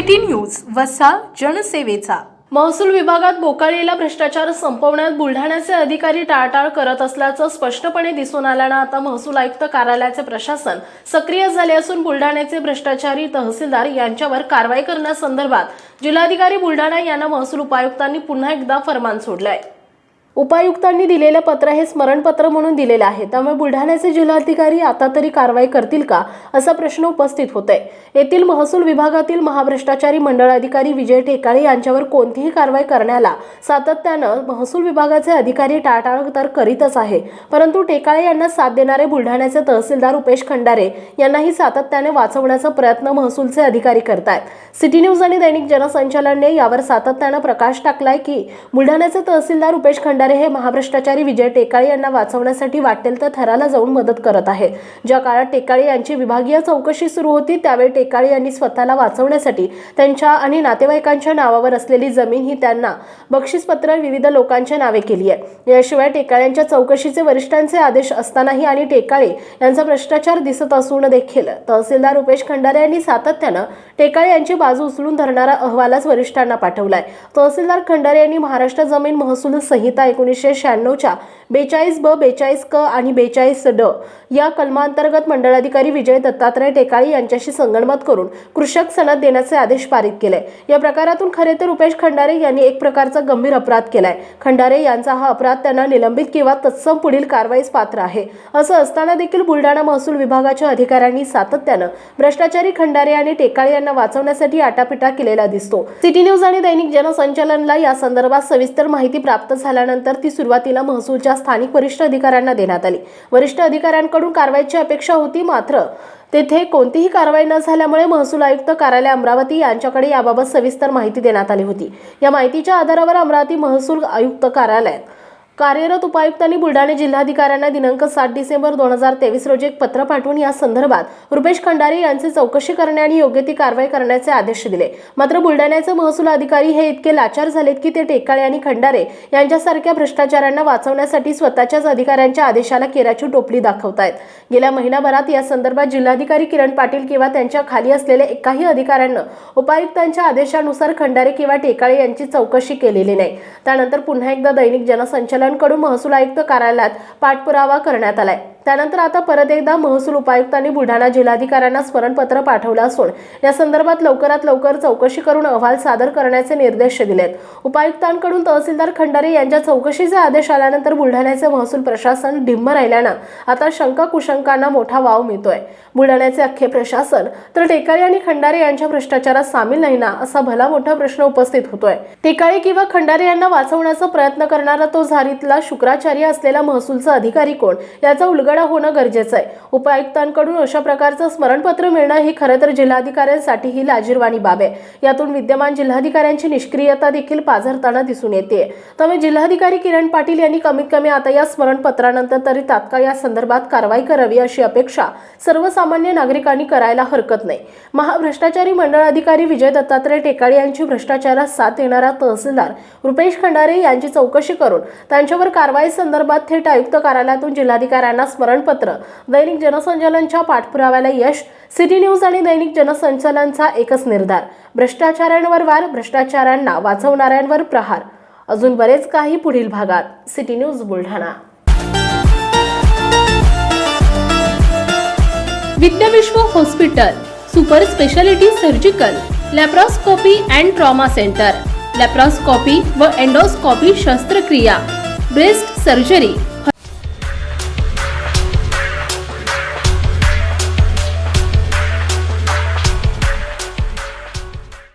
City news वसा जनसेवेचा. महसूल विभागात बोकाळलेला भ्रष्टाचार संपवण्यात बुलढाण्याचे अधिकारी टाळटाळ करत असल्याचं स्पष्टपणे दिसून आल्यानं आता महसूल आयुक्त कार्यालयाचे प्रशासन सक्रिय झाले असून बुलढाण्याचे भ्रष्टाचारी तहसीलदार यांच्यावर कारवाई करण्यासंदर्भात जिल्हाधिकारी बुलढाणा यांना महसूल उपायुक्तांनी पुन्हा एकदा फरमान सोडलं आहे उपायुक्तांनी दिलेलं पत्र हे स्मरणपत्र म्हणून दिलेलं आहे. त्यामुळे बुलढाण्याचे जिल्हाधिकारी आता तरी कारवाई करतील का असा प्रश्न उपस्थित होत आहे येथील महसूल विभागातील महाभ्रष्टाचारी मंडळ अधिकारी विजय ठेकाळे यांच्यावर कोणतीही कारवाई करण्याला सातत्यानं महसूल विभागाचे अधिकारी टाळटाळ तर करीतच आहे. परंतु टेकाळे यांना साथ देणारे बुलढाण्याचे तहसीलदार उपेश खंडारे यांनाही सातत्याने वाचवण्याचा प्रयत्न महसूलचे अधिकारी करतायत. सिटी न्यूज आणि दैनिक जनसंचालनने यावर सातत्यानं प्रकाश टाकलाय की बुलढाण्याचे तहसीलदार उपेश खंडारे हे महाभ्रष्टाचारी विजय टेकाळे यांना वाचवण्यासाठी वाटेल तर थराला जाऊन मदत करत आहेत ज्या काळात टेकाळे यांची विभागीय चौकशी सुरू होती त्यावेळी टेकाळे यांनी स्वतःला वाचवण्यासाठी त्यांच्या आणि नातेवाईकांच्या नावावर असलेली जमीन ही त्यांना बक्षीसपत्र विविध लोकांच्या नावे केली आहे. याशिवाय टेकाळ्यांच्या चौकशीचे वरिष्ठांचे आदेश असतानाही आणि टेकाळे यांचा भ्रष्टाचार दिसत असून देखील तहसीलदार रुपेश खंडारे यांनी सातत्यानं टेकाळे यांची बाजू उचलून धरणारा अहवालच वरिष्ठांना पाठवलाय. तहसीलदार खंडारे यांनी महाराष्ट्र जमीन महसूल संहिता एकोणीसशे शहाण्णवच्या बेचाळीस ब बेचाळीस क आणि बेचाळीस ड या कलमांतर्गत मंडळाधिकारी विजय दत्तात्रय टेकाळे यांच्याशी संगणमत करून कृषक सनद देण्याचे आदेश पारित केले. या प्रकारातून खरे तर रुपेश खंडारे यांनी एक प्रकारचा गंभीर अपराध केलाय. खंडारे यांचा हा अपराध त्यांना निलंबित किंवा तत्सम पुढील कारवाईस पात्र आहे. असं असताना देखील बुलढाणा महसूल विभागाच्या अधिकाऱ्यांनी सातत्यानं भ्रष्टाचारी खंडारे आणि टेकाळे यांना वाचवण्यासाठी आटापिटा केलेला दिसतो. सिटी न्यूज आणि दैनिक जनसंचालनला या संदर्भात सविस्तर माहिती प्राप्त झाल्यानंतर ती सुरुवातीला महसूलच्या स्थानिक वरिष्ठ अधिकाऱ्यांना देण्यात आली. वरिष्ठ अधिकाऱ्यांकडून कारवाईची अपेक्षा होती मात्र तेथे कोणतीही कारवाई न झाल्यामुळे महसूल आयुक्त कार्यालय अमरावती यांच्याकडे याबाबत सविस्तर माहिती देण्यात आली होती. या माहितीच्या आधारावर अमरावती महसूल आयुक्त कार्यालयात कार्यरत उपायुक्तांनी बुलढाणा जिल्हाधिकाऱ्यांना दिनांक सात डिसेंबर दोन हजार तेवीस रोजी एक पत्र पाठवून या संदर्भात रुपेश खंडारे यांची चौकशी करणे आणि योग्य ती कारवाई करण्याचे आदेश दिले. मात्र बुलढाण्याचे महसूल अधिकारी हे इतके लाचार झालेत की ते टेकाळे आणि खंडारे यांच्यासारख्या भ्रष्टाचारांना वाचवण्यासाठी स्वतःच्याच अधिकाऱ्यांच्या आदेशाला केराची टोपली दाखवतायत. गेल्या महिनाभरात या संदर्भात जिल्हाधिकारी किरण पाटील किंवा त्यांच्या खाली असलेल्या एकाही अधिकाऱ्यांना उपायुक्तांच्या आदेशानुसार खंडारे किंवा टेकाळे यांची चौकशी केलेली नाही. त्यानंतर पुन्हा एकदा दैनिक जनसंचालन जनसंचालनकडून महसूल आयुक्त कार्यालयात पाठपुरावा करण्यात आलाय. त्यानंतर आता परत एकदा महसूल उपायुक्तांनी बुलढाणा जिल्हाधिकाऱ्यांना स्मरणपत्र पाठवलं असून या संदर्भात लवकरात लवकर चौकशी करून अहवाल सादर करण्याचे निर्देश दिलेत. उपायुक्तांकडून तहसीलदार खंडारे यांच्या चौकशीचे आदेश आल्यानंतर बुलढाण्याचे महसूल प्रशासन ढिम्म राहिल्यानं आता शंका कुशंकांना मोठा वाव मिळतोय. बुलढाण्याचे अख्खे प्रशासन तर टेकाळे आणि खंडारे यांच्या भ्रष्टाचारात सामील नाही ना असा भला मोठा प्रश्न उपस्थित होतोय. टेकाळे किंवा खंडारे यांना वाचवण्याचा प्रयत्न करणारा तो झारीतला शुक्राचार्य असलेला महसूलचा अधिकारी कोण? याचा उलगडा होणं गरजेचं आहे. उपायुक्तांकडून अशा प्रकारचं स्मरणपत्र मिळणं ही खरं तर जिल्हाधिकाऱ्यांसाठी ही लाजीरवाणी बाब आहे. यातून विद्यमान जिल्हाधिकाऱ्यांची निष्क्रियता देखील पाझरताना दिसून येते. त्यामुळे जिल्हाधिकारी किरण पाटील यांनी कमीत कमी आता या स्मरणपत्रानंतर तरी तात्काळ या संदर्भात कारवाई करावी अशी अपेक्षा सर्वसामान्य नागरिकांनी करायला हरकत नाही. महाभ्रष्टाचारी मंडळ अधिकारी विजय दत्तात्रय टेकाळे यांची भ्रष्टाचारात साथ देणारा तहसीलदार रुपेश खंडारे यांची चौकशी करून त्यांच्यावर कारवाई संदर्भात थेट आयुक्त कार्यालयातून जिल्हाधिकाऱ्यांना स्मरणपत्र. दैनिक जनसंचालनच्या पाठपुराव्याला यश सिटी न्यूज आणि दैनिक जनसंचालनचा एकच निर्धार. भ्रष्टाचारांवर वार भ्रष्टाचारांना वाचवणाऱ्यांवर प्रहार. अजून बरेच काही पुढील भागात. City news Buldhana. Vidyavishwa hospital super speciality surgical laparoscopy and trauma centre. Laparoscopy व एंडोस्कॉपी शस्त्रक्रिया. Breast surgery